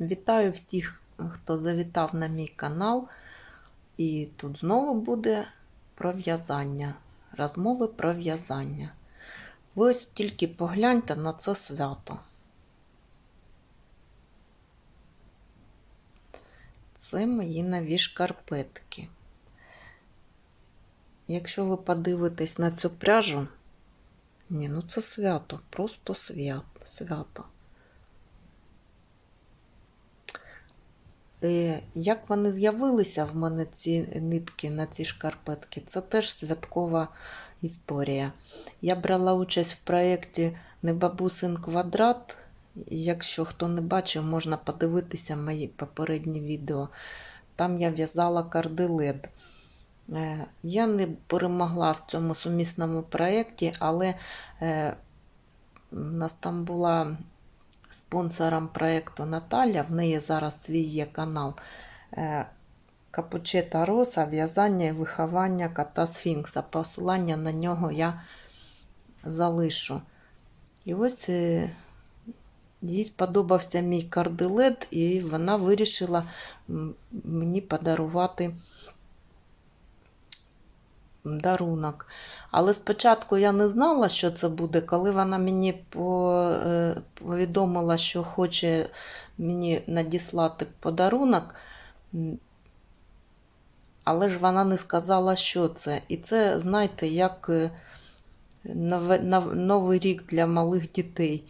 Вітаю всіх, хто завітав на мій канал. І тут знову буде про в'язання. Розмови про в'язання. Ви ось тільки погляньте на це свято. Це мої нові шкарпетки. Якщо ви подивитесь на цю пряжу, ні, ну це свято, просто свято. свято. Як вони з'явилися в мене ці нитки на ці шкарпетки, це теж святкова історія. Я брала участь в проєкті Небабусин квадрат. Якщо хто не бачив, можна подивитися мої попередні відео. Там я в'язала карделет. Е, Я не перемогла в цьому сумісному проєкті, але е, у нас там була спонсором проєкту Наталя, в неї зараз свій є канал е, Капучета Роса, в'язання і виховання кота Сфінкса. Посилання на нього я залишу. І ось е, їй сподобався мій карделет, і вона вирішила мені подарувати дарунок. Але спочатку я не знала, що це буде, коли вона мені е, повідомила, що хоче мені надіслати подарунок, але ж вона не сказала, що це. І це, знаєте, як е, новий рік для малих дітей.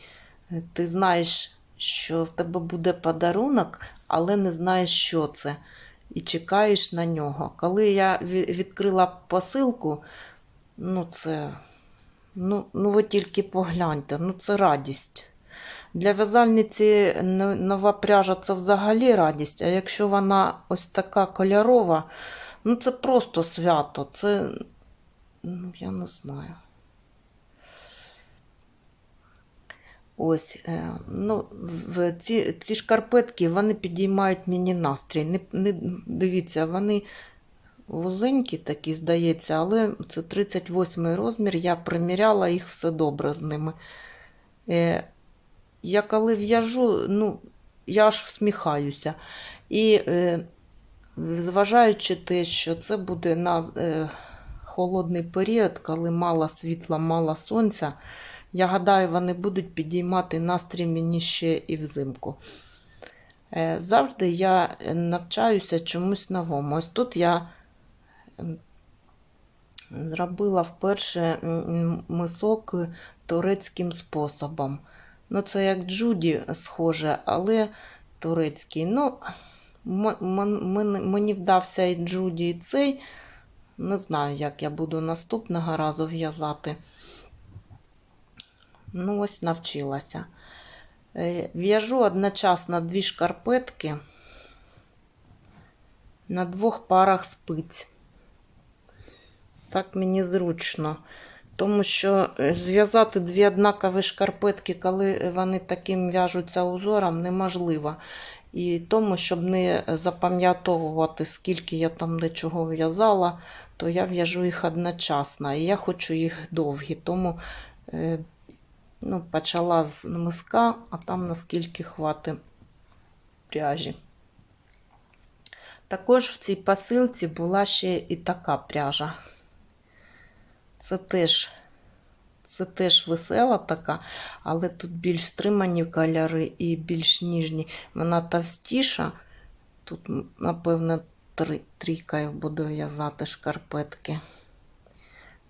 Ти знаєш, що в тебе буде подарунок, але не знаєш, що це. І чекаєш на нього. Коли я відкрила посилку, ну це. Ну, ну ви тільки погляньте, ну це радість. Для в'язальниці нова пряжа це взагалі радість, а якщо вона ось така кольорова, ну це просто свято. Це, ну, я не знаю. Ось, е, ну, ці, ці шкарпетки вони підіймають мені настрій. Не, не, дивіться, вони вузенькі такі, здається, але це 38 розмір. Я приміряла їх все добре з ними. Е, я коли в'яжу, ну, я аж всміхаюся. І е, зважаючи те, що це буде на е, холодний період, коли мало світла, мало сонця, я гадаю, вони будуть підіймати настрій мені ще і взимку. Е, Завжди я навчаюся чомусь новому. Ось тут я зробила вперше мисок турецьким способом. Ну, це як Джуді схоже, але турецький. Ну, мені вдався і Джуді, і цей. Не знаю, як я буду наступного разу в'язати. Ну, ось навчилася. Е, В'яжу одночасно дві шкарпетки на двох парах спиць. Так мені зручно. Тому що е, зв'язати дві однакові шкарпетки, коли вони таким в'яжуться узором, неможливо. І тому, щоб не запам'ятовувати, скільки я там де чого в'язала, то я в'яжу їх одночасно. І я хочу їх довгі. Тому е, ну, почала з миска, а там наскільки хватить пряжі. Також в цій посилці була ще і така пряжа. Це теж, це теж весела така, але тут більш стримані кольори і більш ніжні. Вона товстіша. Тут, напевно, трійкою буду в'язати шкарпетки.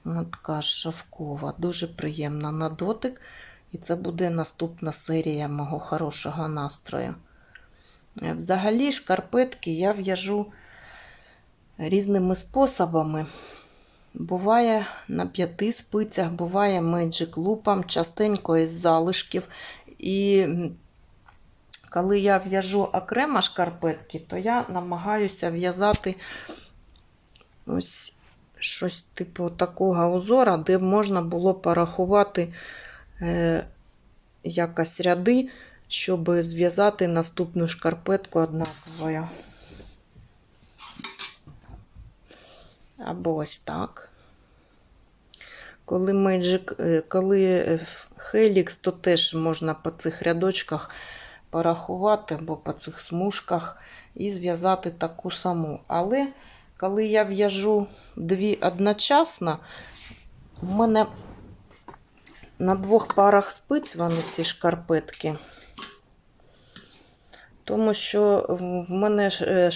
Така шовкова, дуже приємна на дотик. І це буде наступна серія мого хорошого настрою. Е, Взагалі, шкарпетки я в'яжу різними способами. Буває на п'яти спицях, буває меджик лупом, частенько із залишків. І коли я в'яжу окремо шкарпетки, то я намагаюся в'язати ось щось типу такого узора, де можна було порахувати е, якось ряди, щоб зв'язати наступну шкарпетку однаковою. Або ось так. Коли Magic, е, коли е, Helix, то теж можна по цих рядочках порахувати або по цих смужках і зв'язати таку саму. Але коли я в'яжу дві одночасно, в мене на двох парах спиць вони ці шкарпетки. Тому що в мене е,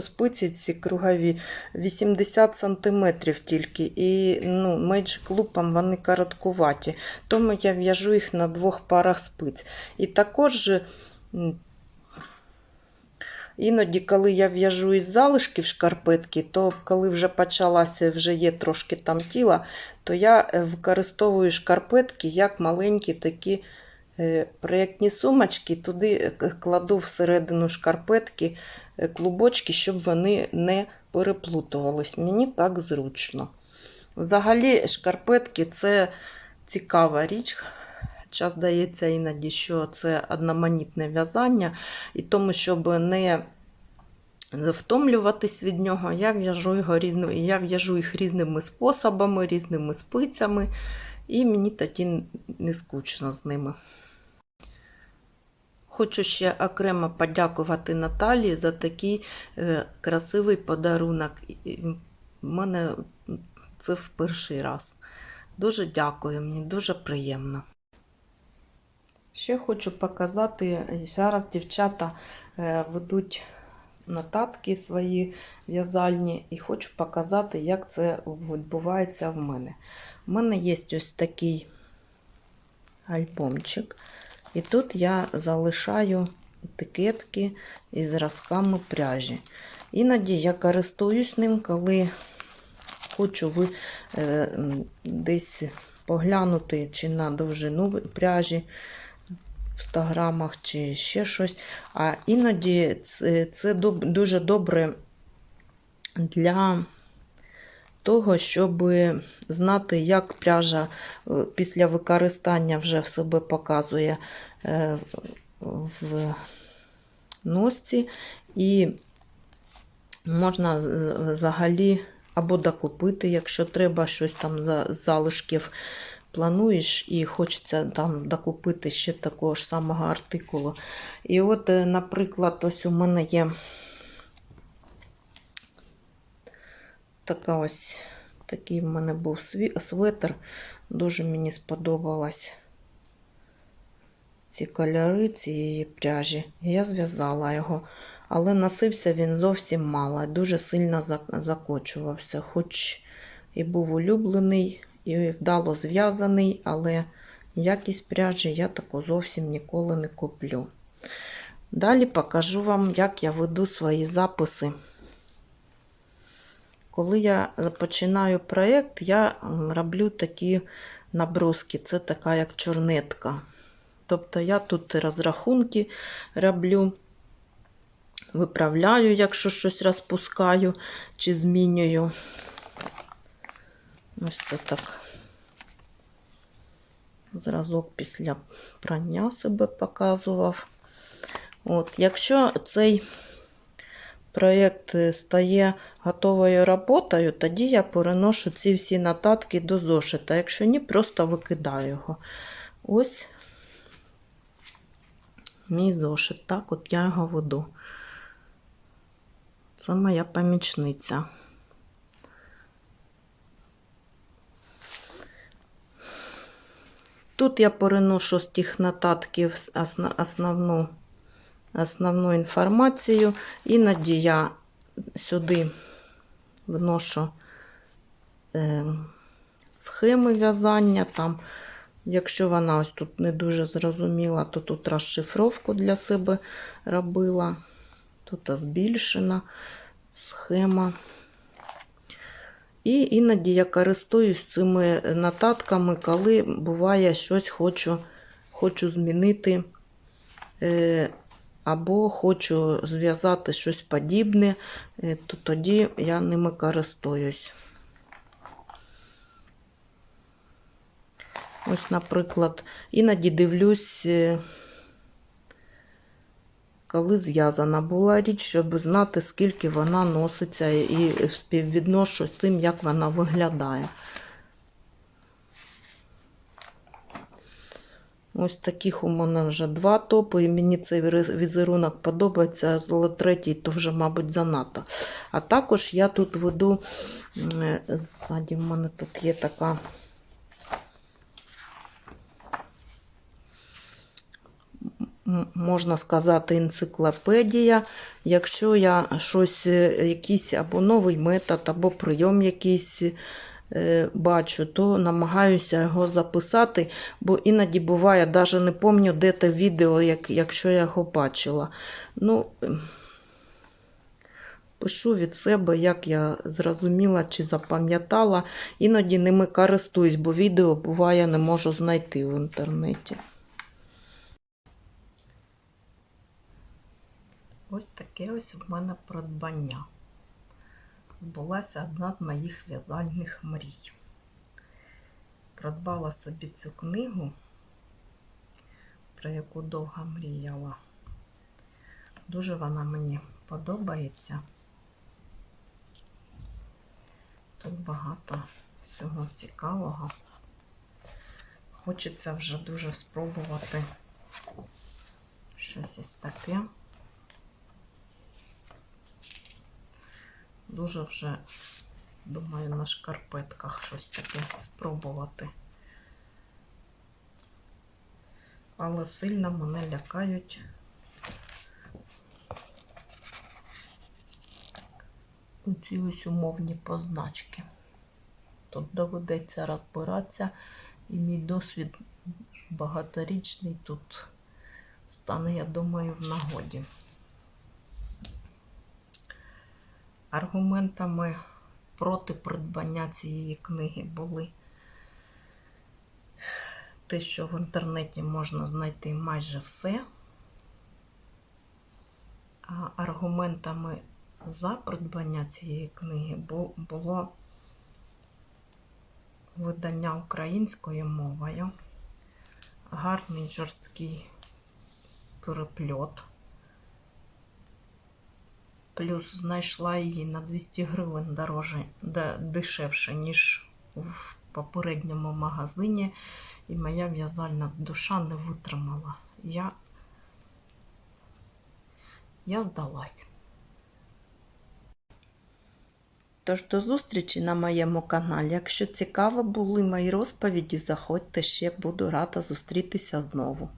спиці ці кругові 80 см тільки. І ну, Magic Loop вони короткуваті. Тому я в'яжу їх на двох парах спиць. І також іноді, коли я в'яжу із залишків шкарпетки, то коли вже почалася, вже є трошки там тіла, то я е, використовую шкарпетки як маленькі такі е, проєктні сумочки. Туди е, кладу всередину шкарпетки клубочки, щоб вони не переплутувались. Мені так зручно. Взагалі, шкарпетки це цікава річ. Час здається іноді, що це одноманітне в'язання, і тому, щоб не втомлюватись від нього, я в'яжу його різно, я в'яжу їх різними способами, різними спицями, і мені тоді не скучно з ними. Хочу ще окремо подякувати Наталії за такий е, красивий подарунок. В мене це в перший раз. Дуже дякую, мені дуже приємно. Ще хочу показати, зараз дівчата е, ведуть нотатки свої в'язальні, і хочу показати, як це відбувається в мене. У мене є ось такий альбомчик, і тут я залишаю етикетки із зразками пряжі. Іноді я користуюсь ним, коли хочу ви е, десь поглянути чи на довжину пряжі в 100 грамах, чи ще щось. А іноді це, це дуже добре для того, щоб знати, як пряжа е, після використання вже в себе показує е, в носці. І можна е, взагалі або докупити, якщо треба щось там за залишків плануєш і хочеться там докупити ще такого ж самого артикулу. І от, е, наприклад, ось у мене є така ось такий в мене був светр. Дуже мені сподобалось ці кольори цієї пряжі. Я зв'язала його, але носився він зовсім мало, дуже сильно закочувався, хоч і був улюблений, і вдало зв'язаний, але якість пряжі я таку зовсім ніколи не куплю. Далі покажу вам, як я веду свої записи. Коли я починаю проєкт, я роблю такі наброски. Це така як чорнетка. Тобто я тут розрахунки роблю, виправляю, якщо щось розпускаю чи змінюю. Ось це так. Зразок після прання себе показував. От, якщо цей проєкт е, стає готовою роботою, тоді я переношу ці всі нотатки до зошита. Якщо ні, просто викидаю його. Ось мій зошит. Так, от я його веду. Це моя помічниця. Тут я переношу з тих нотатків основну, основну інформацію. Іноді я сюди вношу е, схеми в'язання. Там, якщо вона ось тут не дуже зрозуміла, то тут розшифровку для себе робила. Тут збільшена схема. І іноді я користуюсь цими нотатками, коли буває щось хочу, хочу змінити, е, або хочу зв'язати щось подібне, е, то тоді я ними користуюсь. Ось, наприклад, іноді дивлюсь, е, коли зв'язана була річ, щоб знати, скільки вона носиться, і співвідношу з тим, як вона виглядає. Ось таких у мене вже два топи, і мені цей візерунок подобається, але третій то вже, мабуть, занадто. А також я тут веду, е, ззаді в мене тут є така можна сказати, енциклопедія. Якщо я щось, е, якийсь або новий метод, або прийом якийсь е, бачу, то намагаюся його записати, бо іноді буває, навіть не пам'ятаю, де те відео, як, якщо я його бачила. Ну, Пишу від себе, як я зрозуміла чи запам'ятала. Іноді ними користуюсь, бо відео буває не можу знайти в інтернеті. Ось таке ось в мене придбання. Збулася одна з моїх в'язальних мрій. Придбала собі цю книгу, про яку довго мріяла. Дуже вона мені подобається. Тут багато всього цікавого. Хочеться вже дуже спробувати щось із таке. Дуже вже, думаю, на шкарпетках щось таке спробувати. Але сильно мене лякають ці ось умовні позначки. Тут доведеться розбиратися, і мій досвід багаторічний тут стане, я думаю, в нагоді. Аргументами проти придбання цієї книги були те, що в інтернеті можна знайти майже все. А аргументами за придбання цієї книги було видання українською мовою, гарний жорсткий перепльот. Плюс знайшла її на 200 гривень дороже, де- дешевше, ніж в попередньому магазині, і моя в'язальна душа не витримала. Я, я здалась. Тож до зустрічі на моєму каналі. Якщо цікаво були мої розповіді, заходьте ще, буду рада зустрітися знову.